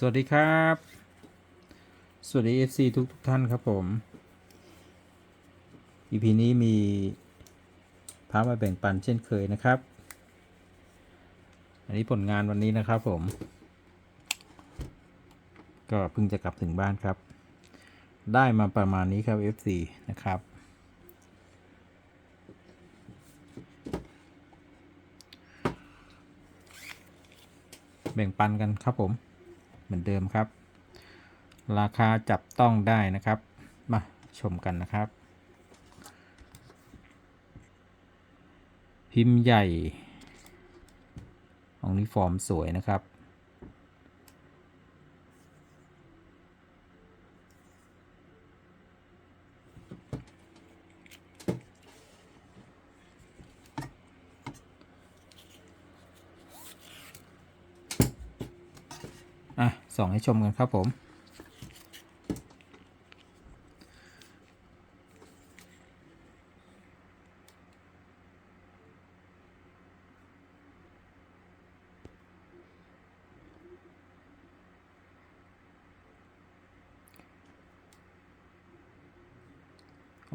สวัสดีครับ สวัสดี FC ทุกทุกท่านครับผม EP นี้มีพามาแบ่งปันเช่นเคยนะครับ อันนี้ผลงานวันนี้นะครับผม ก็เพิ่งจะกลับถึงบ้านครับ ได้มาประมาณนี้ครับ FC นะครับ แบ่งปันกันครับผม เหมือนเดิมครับ ราคาจับต้องได้นะครับ มาชมกันนะครับ พิมพ์ใหญ่ของนี้ฟอร์มสวยนะครับ ส่องให้ชมกันครับผม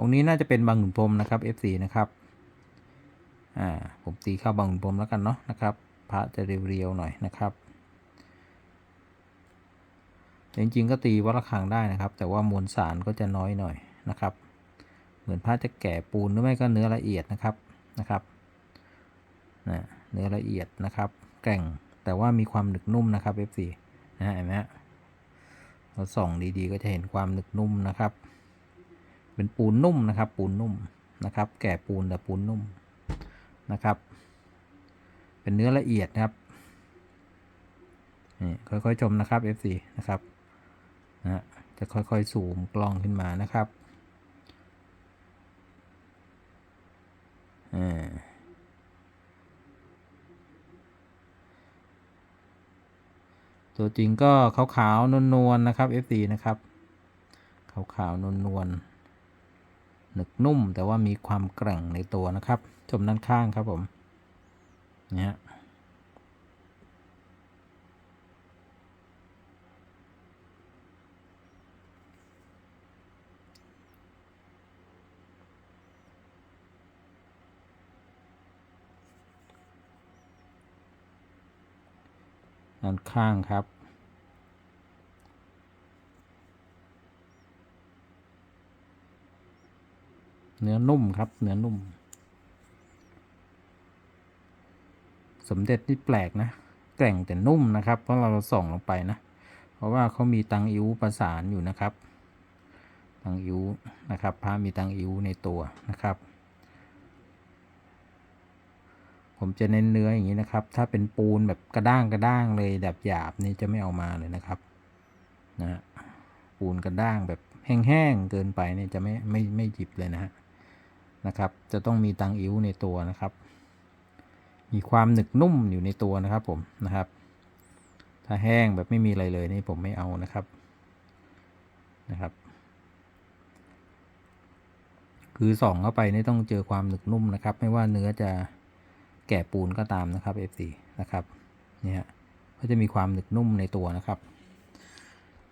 องนี้น่าจะเป็นบางขุนพรมนะครับ F4 นะครับ อ่า ผมตีเข้าบางขุนพรมแล้วกันเนาะนะครับ พระจะเรียวๆหน่อยนะครับ จริงๆก็ตีวัดระฆังได้นะครับ แต่ว่ามวลสารก็จะน้อยหน่อยนะครับ เหมือนพระจะแก่ปูนหรือไม่ก็เนื้อละเอียดนะครับนะครับนะเนื้อละเอียดนะครับ แกร่งแต่ว่ามีความหนึกนุ่มนะครับ F4 นะฮะเห็นไหมเราส่องดีๆ ก็จะเห็นความหนึกนุ่มนะครับ เป็นปูนนุ่มนะครับ ปูนนุ่มนะครับ แก่ปูนแต่ปูนนุ่มนะครับ เป็นเนื้อละเอียดนะครับนี่ค่อยๆชมนะครับ F4 นะครับ นะจะค่อยๆ สูมกล้องขึ้นมานะครับอ่าตัวจริงก็ขาวๆนวลๆนะครับ F4 นะครับขาวๆนวลๆหนึกนุ่มแต่ว่ามีความแกร่งในตัวนะครับ ชมด้านข้างครับผมเนี่ย ด้านข้างครับ เนื้อนุ่มครับ เนื้อนุ่ม สมเด็จนี่แปลกนะ แกร่งแต่นุ่มนะครับ เพราะเราส่องลงไปนะ เพราะว่าเขามีตังอิ้วประสานอยู่นะครับ ตังอิ้วนะครับพระมีตังอิ้วในตัวนะครับ ผมจะเน้นเนื้ออย่างนี้นะครับ ถ้าเป็นปูนแบบกระด้างกระด้างเลยแบบหยาบนี่จะไม่เอามาเลยนะครับนะฮะปูนกระด้างแบบแห้งๆเกินไปเนี่ยจะไม่ไม่ไม่หยิบเลยนะฮะนะครับ จะต้องมีตังอิ้วในตัวนะครับ มีความหนึกนุ่มอยู่ในตัวนะครับผมนะครับ ถ้าแห้งแบบไม่มีอะไรเลยนี่ผมไม่เอานะครับนะครับ คือส่องเข้าไปนี่ต้องเจอความหนึกนุ่มนะครับ ไม่ว่าเนื้อจะ แก่ปูนก็ตามนะครับ F4 นะครับเนี่ยก็จะมีความหนึกนุ่มในตัวนะครับ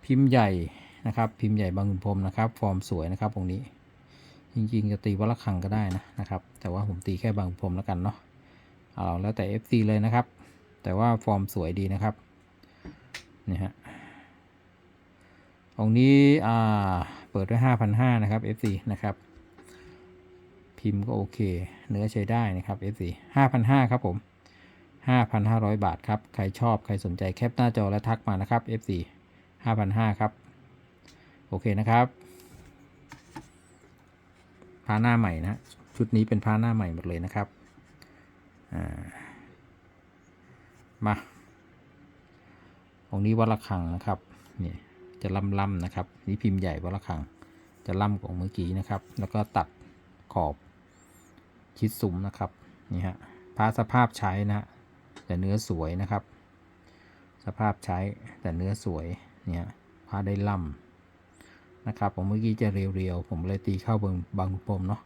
พิมพ์ใหญ่นะครับ พิมพ์ใหญ่บางขุนพรมนะครับ ฟอร์มสวยนะครับตรงนี้ จริงๆจะตีวัดระฆังก็ได้นะนะครับ แต่ว่าผมตีแค่บางขุนพรมแล้วกันเนาะเอาแล้วแต่ F4 เลยนะครับ แต่ว่าฟอร์มสวยดีนะครับนี่ฮะองนี้อ่าเปิดด้วย5,500นะครับ F4 นะครับ พิมพ์ก็โอเค เนื้อใช้ได้นะครับ F4 5,500 ครับผม 5,500 บาทครับ ใครชอบใครสนใจแคปหน้าจอและทักมานะครับ F4 5,500 ครับ โอเคนะครับพาหน้าใหม่นะ ชุดนี้เป็นพาหน้าใหม่หมดเลยนะครับามาองนี้วัดระฆังนะครับนี่จะล่ำๆนะครับ นี่พิมพ์ใหญ่วัดระฆังจะล่ำกว่าเมื่อกี้นะครับ แล้วก็ตัดขอบ ชิดซุ้มนะครับนี่ฮะพระสภาพใช้นะฮะแต่เนื้อสวยนะครับ สภาพใช้แต่เนื้อสวยเนี่ยพระได้ล่ำนะครับ ผมเมื่อกี้จะเรียวๆผมเลยตีเข้าบางบางปมเนาะ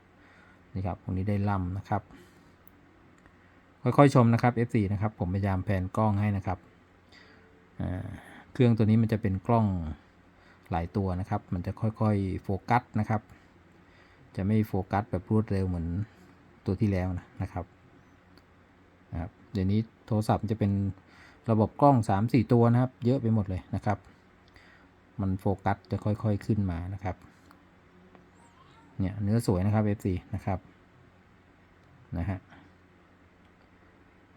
นี่ครับตรงนี้ได้ล่ำนะครับ ค่อยๆชมนะครับ F4 นะครับ ผมพยายามแผนกล้องให้นะครับเครื่องตัวนี้มันจะเป็นกล้องหลายตัวนะครับ มันจะค่อยๆโฟกัสนะครับ จะไม่โฟกัสแบบรวดเร็วเหมือน ตัวที่แล้วนะนะครับนะครับ เดี๋ยวนี้โทรศัพท์จะเป็นระบบกล้อง 3-4 ตัวนะครับ เยอะไปหมดเลยนะครับ มันโฟกัสจะค่อยๆขึ้นมานะครับ เนี่ยเนื้อสวยนะครับ F4 นะครับ นะฮะ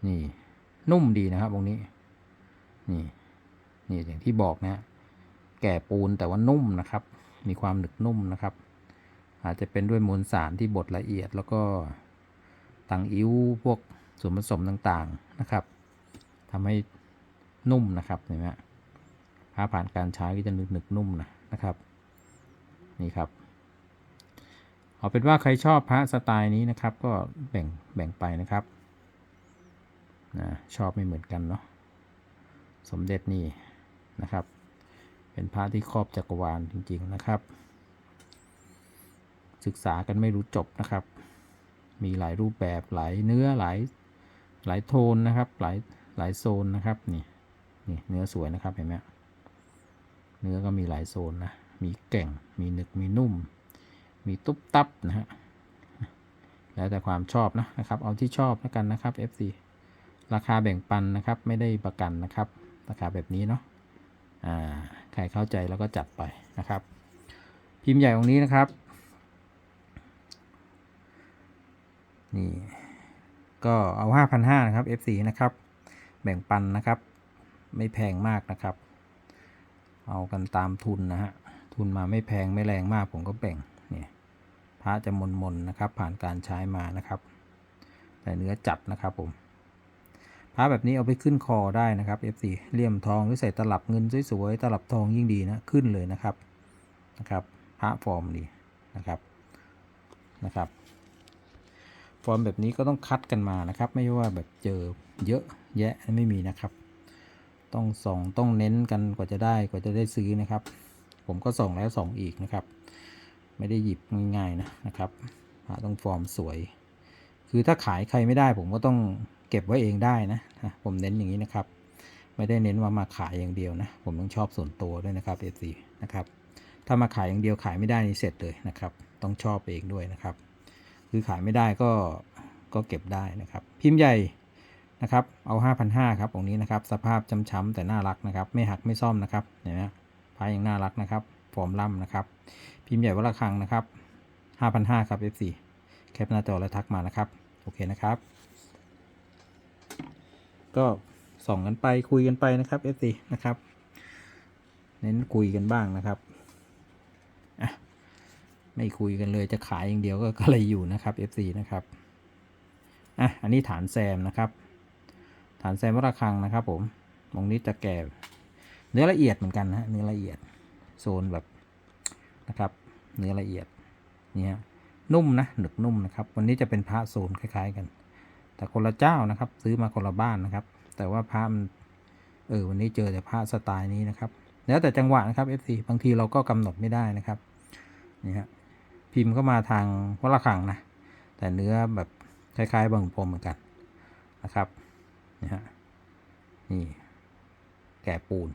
นี่นุ่มดีนะครับตรงนี้ นี่ นี่อย่างที่บอกนะฮะแก่ปูนแต่ว่านุ่มนะครับ มีความหนึบนุ่มนะครับ อาจจะเป็นด้วยมวลสารที่บดละเอียดแล้วก็ ตังอิ้วพวกส่วนผสมต่างๆนะครับทำให้นุ่มนะครับเห็นไหมฮะผ้าผ่านการใช้ก็จะหนึบๆนุ่มนะนะครับ นี่ครับ เอาเป็นว่าใครชอบพระสไตล์นี้นะครับ ก็แบ่งแบ่งไปนะครับนะชอบไม่เหมือนกันเนาะสมเด็จนี่นะครับ เป็นพระที่ครอบจักรวาลจริง ๆนะครับ ศึกษากันไม่รู้จบนะครับ มีหลายรูปแบบหลายเนื้อหลายหลายโทนนะครับหลายหลายโซนนะครับนี่นี่เนื้อสวยนะครับเห็นไหมเนื้อก็มีหลายโซนนะมีแก่งมีหนึกมีนุ่ม มีตุ๊บตับนะฮะแล้วแต่ความชอบนะนะครับเอาที่ชอบแล้วกันนะครับ FC ราคาแบ่งปันนะครับไม่ได้ประกันนะครับ ราคาแบบนี้เนาะอ่าใครเข้าใจแล้วก็จัดไปนะครับ พิมพ์ใหญ่องนี้นะครับ นี่ ก็เอา 5,500 นะครับ FC นะครับ แบ่งปันนะครับ ไม่แพงมากนะครับ เอากันตามทุนนะฮะ ทุนมาไม่แพงไม่แรงมากผมก็แบ่ง เนี่ยพระจะมนมนนะครับ ผ่านการใช้มานะครับ แต่เนื้อจัดนะครับผม พระแบบนี้เอาไปขึ้นคอได้นะครับ F4 เลี่ยมทองหรือใส่ตลับเงินสวยๆ ตลับทองยิ่งดีนะ ขึ้นเลยนะครับ นะครับ พระฟอร์มดีนะครับ นะครับ ฟอร์มแบบนี้ก็ต้องคัดกันมานะครับ ไม่ว่าแบบเจอเยอะแยะไม่มีนะครับ ต้องส่องต้องเน้นกันกว่าจะได้กว่าจะได้ซื้อนะครับ ผมก็ส่องแล้วส่องอีกนะครับ ไม่ได้หยิบง่ายๆนะนะครับต้องฟอร์มสวย คือถ้าขายใครไม่ได้ ผมก็ต้องเก็บไว้เองได้นะผมเน้นอย่างนี้นะครับ ไม่ได้เน้นว่ามาขายอย่างเดียวนะ ผมต้องชอบส่วนตัวด้วยนะครับ f อซีนะครับถ้ามาขายอย่างเดียวขายไม่ได้นี่เสร็จเลยนะครับ ต้องชอบเองด้วยนะครับ คือขายไม่ได้ก็ก็เก็บได้นะครับ พิมพ์ใหญ่นะครับ เอา 5,500ครับองค์นี้นะครับ สภาพช้ำๆแต่น่ารักนะครับ ไม่หักไม่ซ่อมนะครับเห็นไหมพายยังน่ารักนะครับ ฟอร์มล่ำนะครับ พิมพ์ใหญ่วัดระฆังนะครับ 5,500ครับ F4 แคปหน้าจอแล้วทักมานะครับ โอเคนะครับ ก็ส่องกันไปคุยกันไปนะครับ F4 นะครับ เน้นคุยกันบ้างนะครับ ไม่คุยกันเลยจะขายอย่างเดียวก็กเลยอยู่นะครับ F4 นะครับอะอันนี้ฐานแซมนะครับ ฐานแซมวัระฆังนะครับ ผมตรงนี้จะแก่เนื้อละเอียดเหมือนกันนะเนื้อละเอียดโซนแบบนะครับ เนื้อละเอียดนี่ฮะนุ่มนะหนึกนุ่มนะครับ วันนี้จะเป็นพระโซนคล้ายๆกัน แต่คนละเจ้านะครับ ซื้อมาคนละบ้านนะครับ แต่ว่าพระมันเออวันนี้เจอแต่พระสไตล์นี้นะครับ แล้วแต่จังหวะนะครับ FC บางทีเราก็กำหนดไม่ได้นะครับนี่ฮะ พิมพ์เข้ามาทางวัดระฆังนะ แต่เนื้อแบบคล้ายๆบางพรมเหมือนกันนะครับนี่ฮะนี่แก่ปูน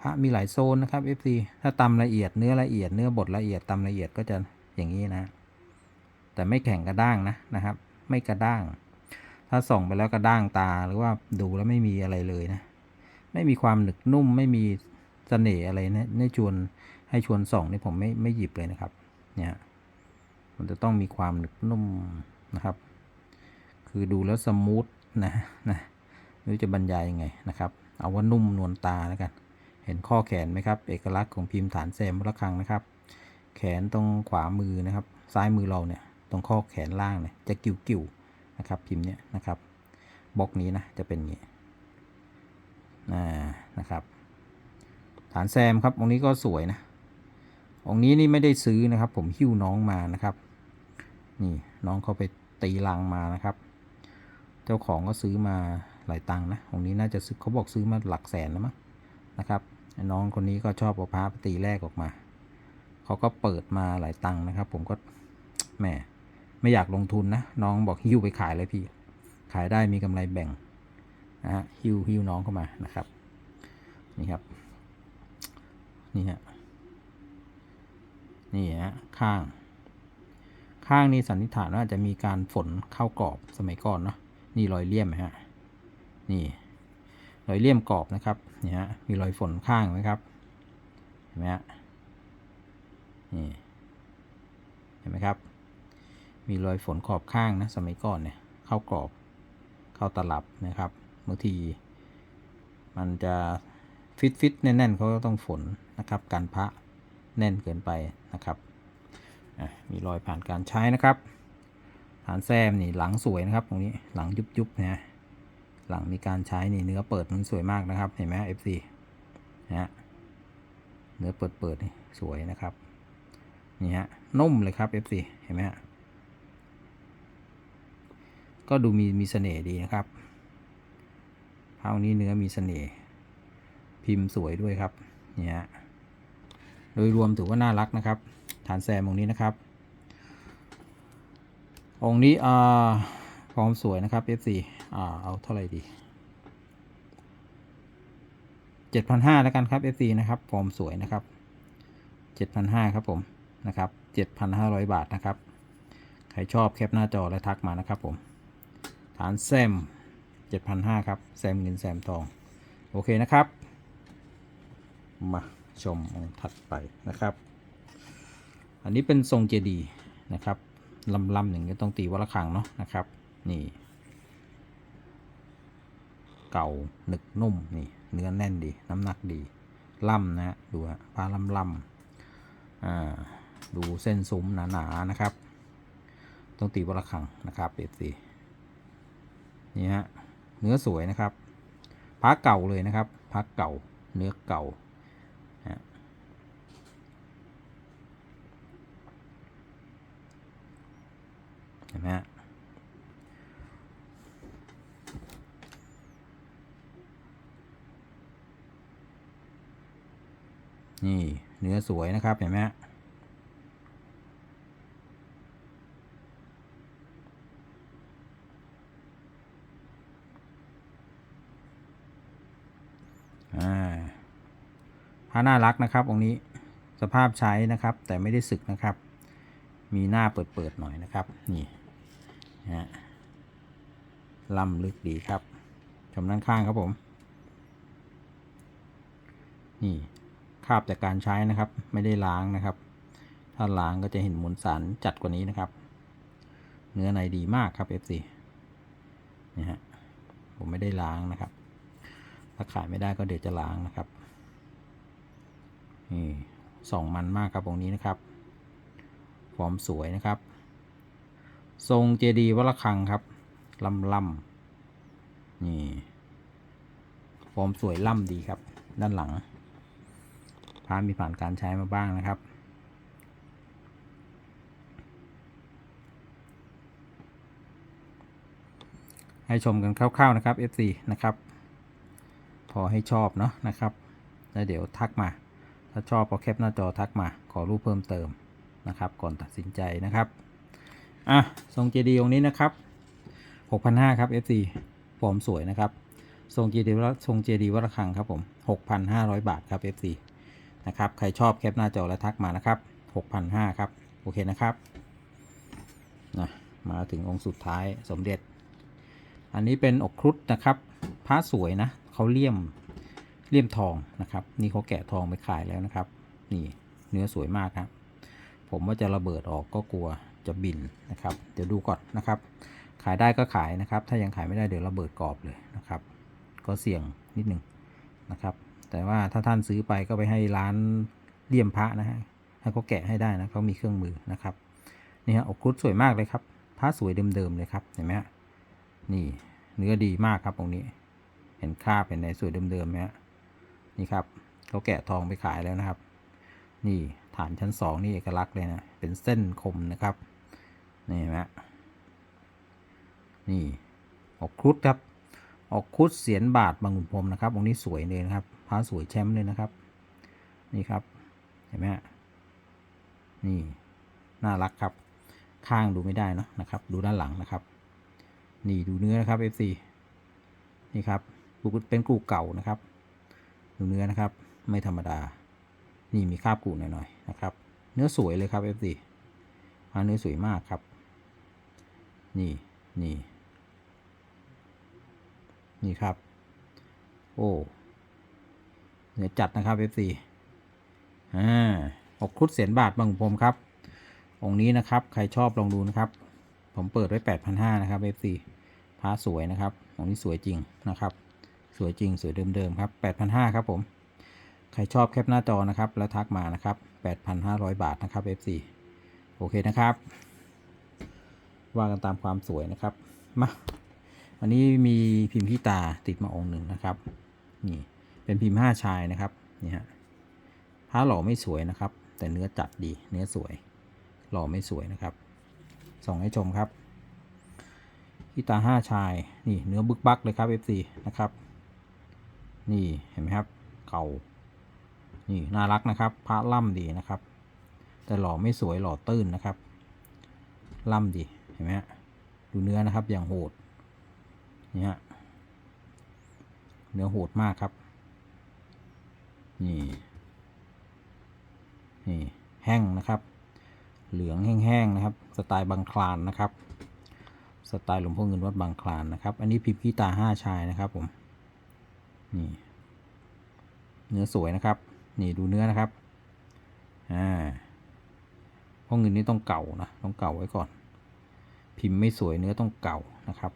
พระมีหลายโซนนะครับ FC ถ้าตำละเอียดเนื้อละเอียดเนื้อบดละเอียดตำละเอียดก็จะอย่างนี้นะ แต่ไม่แข็งกระด้างนะนะครับ ไม่กระด้าง ถ้าส่องไปแล้วกระด้างตาหรือว่าดูแล้วไม่มีอะไรเลยนะ ไม่มีความหนึกนุ่มไม่มีเสน่ห์อะไรนะในชวนให้ชวนส่องนี่ผมไม่ไม่หยิบเลยนะครับ เนี่ยมันจะต้องมีความหนึกนุ่มนะครับ คือดูแล้วสมูทนะนะไม่รู้จะบรรยายยังไงนะครับ เอาว่านุ่มนวลตาแล้วกัน เห็นข้อแขนไหมครับ เอกลักษณ์ของพิมพ์ฐานแซมระฆังนะครับ แขนตรงขวามือนะครับ ซ้ายมือเราเนี่ยตรงข้อแขนล่างเนี่ยจะกิ่วกิ่วๆนะครับ พิมพ์เนี่ยนะครับบล็อกนี้นะจะเป็นอย่างนี้อ่านะครับ ฐานแซมครับองนี้ก็สวยนะ องนี้นี่ไม่ได้ซื้อนะครับ ผมหิ้วน้องมานะครับ นี่น้องเขาไปตีลังมานะครับ เจ้าของก็ซื้อมาหลายตังค์นะองนี้น่าจะซื้อเขาบอกซื้อมาหลักแสนแล้วมั้งนะครับ น้องคนนี้ก็ชอบเอาพระไปตีแรกออกมาเขาก็เปิดมาหลายตังค์นะครับ ผมก็แหมไม่อยากลงทุนนะน้องบอกหิ้วไปขายเลยพี่ ขายได้มีกำไรแบ่งนะฮะหิ้วหิ้วน้องเข้ามานะครับนี่ครับนี่ฮะ นี่ฮะข้าง ข้างนี้สันนิษฐานว่าจะมีการฝนเข้ากรอบสมัยก่อนเนาะนี่รอยเลี่ยมฮะนี่รอยเลี่ยมกรอบนะครับนี่ฮะมีรอยฝนข้างไหมครับเห็นไหมฮะนี่เห็นไหมครับ มีรอยฝนขอบข้างนะสมัยก่อนเนี่ยเข้ากรอบเข้าตลับนะครับบางทีมันจะฟิตฟิตแน่นๆเขาก็ต้องฝนนะครับ การพระ แน่นเกินไปนะครับ มีรอยผ่านการใช้นะครับ ฐานแซมนี่หลังสวยนะครับ ตรงนี้หลังยุบๆนะฮะหลังมีการใช้นี่เนื้อเปิดมันสวยมากนะครับ เห็นไหม FC นะฮะเนื้อเปิดเปิดนี่สวยนะครับนี่ฮะนุ่มเลยครับ FC เห็นไหมฮะก็ดูมีมีเสน่ห์ดีนะครับผ้านี้เนื้อมีเสน่ห์พิมพ์สวยด้วยครับนี่ฮะ โดยรวมถือว่าน่ารักนะครับ ฐานแซมองค์นี้นะครับองค์นี้อ่าฟอร์มสวยนะครับ F4 อ่าเอาเท่าไหร่ดี7,500แล้วกันครับ F4 นะครับฟอร์มสวยนะครับ7,500ครับผมนะครับ7,500 บาทนะครับ ใครชอบแคปหน้าจอและทักมานะครับผม ฐานแซม7,500ครับ แซมเงินแซมทอง โอเคนะครับ มา ชมองค์ถัดไปนะครับ อันนี้เป็นทรงเจดีย์นะครับลำลำหนึ่งก็ต้องตีวัละคังเนาะนะครับ นี่ เก่าหนึกนุ่มนี่เนื้อแน่นดีน้ำหนักดีล่ำนะฮะดูฮะปลาล่ำล่ำอ่าดูเส้นซุ้มหนาๆนะครับ ต้องตีวัละคังนะครับเอฟซีนี่ฮะเนื้อสวยนะครับพักเก่าเลยนะครับพักเก่าเนื้อเก่าฮะ เห็นไหมฮะนี่ เนื้อสวยนะครับ เห็นไหมฮะอ่าผ้าน่ารักนะครับองค์นี้สภาพใช้นะครับ แต่ไม่ได้สึกนะครับ มีหน้าเปิดๆหน่อยนะครับ นี่ ฮะล่ำลึกดีครับ ชมด้านข้างครับผม นี่คาบจากการใช้นะครับ ไม่ได้ล้างนะครับ ถ้าล้างก็จะเห็นมวลสารจัดกว่านี้นะครับ เนื้อในดีมากครับ FC นี่ฮะผมไม่ได้ล้างนะครับ ถ้าขายไม่ได้ก็เดี๋ยวจะล้างนะครับ นี่ส่องมันมากครับตรงนี้นะครับ ฟอร์มสวยนะครับ ทรงเจดีย์วัลคังครับลำลำนี่ ฟอร์มสวยล่ำดีครับ ด้านหลังพามีผ่านการใช้มาบ้างนะครับ ให้ชมกันคร่าวๆนะครับ FC นะครับ พอให้ชอบเนาะนะครับแล้วเดี๋ยวทักมา ถ้าชอบก็แคปหน้าจอทักมา ขอรูปเพิ่มเติมนะครับ ก่อนตัดสินใจนะครับ อะทรงเจดีย์องค์นี้นะครับ6,500ครับ FC ฟอร์มสวยนะครับ ทรงเจดีย์วัดทรงเจดีย์วัดระฆังครับผม6,500 บาทครับ FC นะครับ ใครชอบแคปหน้าจอและทักมานะครับ6,500ครับ โอเคนะครับนะมาถึงองค์สุดท้ายสมเด็จ อันนี้เป็นอกครุฑนะครับพระสวยนะเขาเลี่ยมเลี่ยมทองนะครับ นี่เขาแกะทองไปขายแล้วนะครับ นี่เนื้อสวยมากครับ ผมว่าจะระเบิดออกก็กลัว จะบินนะครับ เดี๋ยวดูก่อนนะครับ ขายได้ก็ขายนะครับ ถ้ายังขายไม่ได้เดี๋ยวระเบิดกรอบเลยนะครับ ก็เสี่ยงนิดหนึ่งนะครับ แต่ว่าถ้าท่านซื้อไปก็ไปให้ร้านเลี่ยมพระนะฮะให้เขาแกะให้ได้นะเขามีเครื่องมือนะครับนี่ฮะอกครุฑสวยมากเลยครับพระสวยเดิมๆเลยครับเห็นไหมฮะนี่เนื้อดีมากครับตรงนี้เห็นคราบเห็นในสวยเดิมๆไหมฮะนี่ครับเขาแกะทองไปขายแล้วนะครับ นี่ฐานชั้นสองนี่เอกลักษณ์เลยนะ เป็นเส้นคมนะครับ นี่นไหมฮะนี่ออกครุฑครับ ออกครุฑเสียนบาทบางขุนพรมนะครับองค์นี้สวยเลยนะครับพระสวยแชมป์เลยนะครับ นี่ครับเห็นไหมฮะนี่น่ารักครับข้างดูไม่ได้เนะนะครับ ดูด้านหลังนะครับ นี่ดูเนื้อนะครับ FC นี่ครับดูเป็นกูเก่านะครับ ดูเนื้อนะครับ ไม่ธรรมดา นี่มีคราบกูหน่อยๆนะครับ เนื้อสวยเลยครับ F4 พาเนื้อสวยมากครับ นี่นี่นี่ครับ โอ้เนื้อจัดนะครับ F4 อ่าหกครุฑเสียนบาทบางขุนพรหมครับ องค์นี้นะครับ ใครชอบลองดูนะครับ ผมเปิดไว้ 8,500 นะครับ F4 พระสวยนะครับ องค์นี้สวยจริงนะครับ สวยจริงสวยเดิมๆครับ 8,500 ครับผม ใครชอบแคปหน้าจอนะครับ แล้วทักมานะครับ 8,500 บาทนะครับ F4 โอเคนะครับ ว่ากันตามความสวยนะครับมาวันนี้มีพิมพ์ที่ตาติดมาองค์หนึ่งนะครับนี่เป็นพิมพ์ห้าชายนะครับนี่ฮะผ้าหล่อไม่สวยนะครับ แต่เนื้อจัดดีเนื้อสวย หล่อไม่สวยนะครับส่องให้ชมครับที่ตาห้าชายนี่เนื้อบึกบักเลยครับ F4 นะครับ นี่เห็นไหมครับเก่านี่น่ารักนะครับ พระล่ำดีนะครับ แต่หล่อไม่สวยหล่อตื้นนะครับ ล่ำดี ห็นไหมฮะดูเนื้อนะครับอย่างโหดนี่ฮะเนื้อโหดมากครับ นี่ นี่แห้งนะครับ เหลืองแห้งๆนะครับ สไตล์บางคลานนะครับ สไตล์หลวงพ่อเงินวัดบางคลานนะครับ อันนี้พิมพ์ขี้ตาห้าชายนะครับผม นี่ เนื้อสวยนะครับ นี่ดูเนื้อนะครับ อ่าพ่อเงินนี่ต้องเก่านะ ต้องเก่าไว้ก่อน พิมพ์ไม่สวยเนื้อต้องเก่านะครับ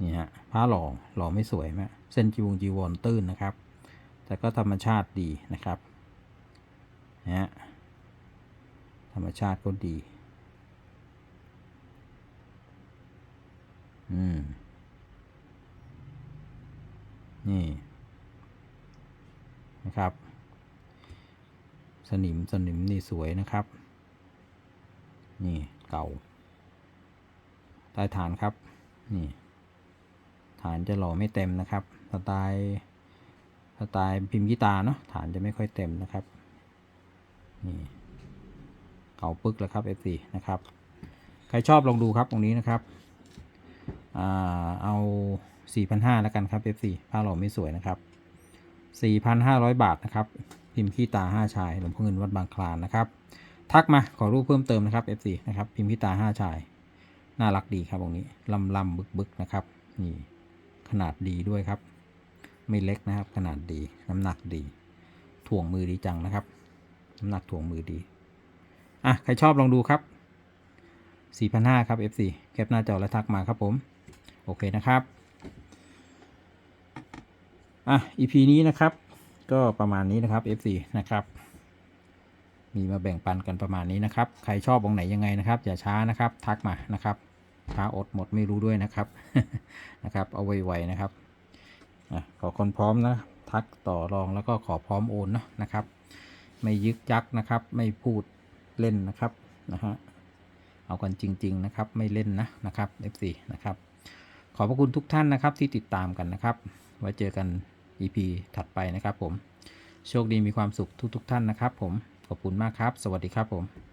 นี่ฮะผ้าหล่อหล่อไม่สวยไหมเส้นจีวงจีวรตื้นนะครับ แต่ก็ธรรมชาติดีนะครับนะฮะธรรมชาติก็ดี อืม นี่ นะครับ สนิมสนิมนี่สวยนะครับ นี่เก่า ใต้ฐานครับ นี่ ฐานจะหล่อไม่เต็มนะครับ สไตล์สไตล์พิมพ์กีตาเนาะ ฐานจะไม่ค่อยเต็มนะครับ นี่ เก่าปึกแล้วครับ F4 นะครับ ใครชอบลองดูครับตรงนี้นะครับอเอา4,500แล้วกันครับ F4 ผ้าหล่อไม่สวยนะครับ 4,500 บาทนะครับ พิมพ์ขี้ตา 5 ชายหลวงพ่อเงินวัดบางคลานนะครับ ทักมาขอรูปเพิ่มเติมนะครับ F4 นะครับ พิมพ์ขี้ตา 5 ชาย น่ารักดีครับตรงนี้ลำลำบึกบึกนะครับ นี่ขนาดดีด้วยครับ ไม่เล็กนะครับ ขนาดดี น้ำหนักดี ถ่วงมือดีจังนะครับ น้ำหนักถ่วงมือดี อะ ใครชอบลองดูครับ4,500ครับ F4 แคปหน้าจอแล้วทักมาครับผม โอเคนะครับ อะ EP นี้นะครับ ก็ประมาณนี้นะครับ F4 นะครับ มีมาแบ่งปันกันประมาณนี้นะครับ ใครชอบองไหนยังไงนะครับ อย่าช้านะครับ ทักมานะครับ พาอดหมดไม่รู้ด้วยนะครับนะครับ เอาไวๆนะครับขอคนพร้อมนะทักต่อรองแล้วก็ขอพร้อมโอนเนาะนะครับ ไม่ยึกยักนะครับ ไม่พูดเล่นนะครับนะฮะเอากันจริง ๆ นะครับ ไม่เล่นนะนะครับ F4 นะครับ ขอบพระคุณทุกท่านนะครับที่ติดตามกันนะครับ ไว้เจอกัน EP ถัดไปนะครับผม โชคดีมีความสุขทุกๆท่านนะครับผม ขอบคุณมากครับ สวัสดีครับผม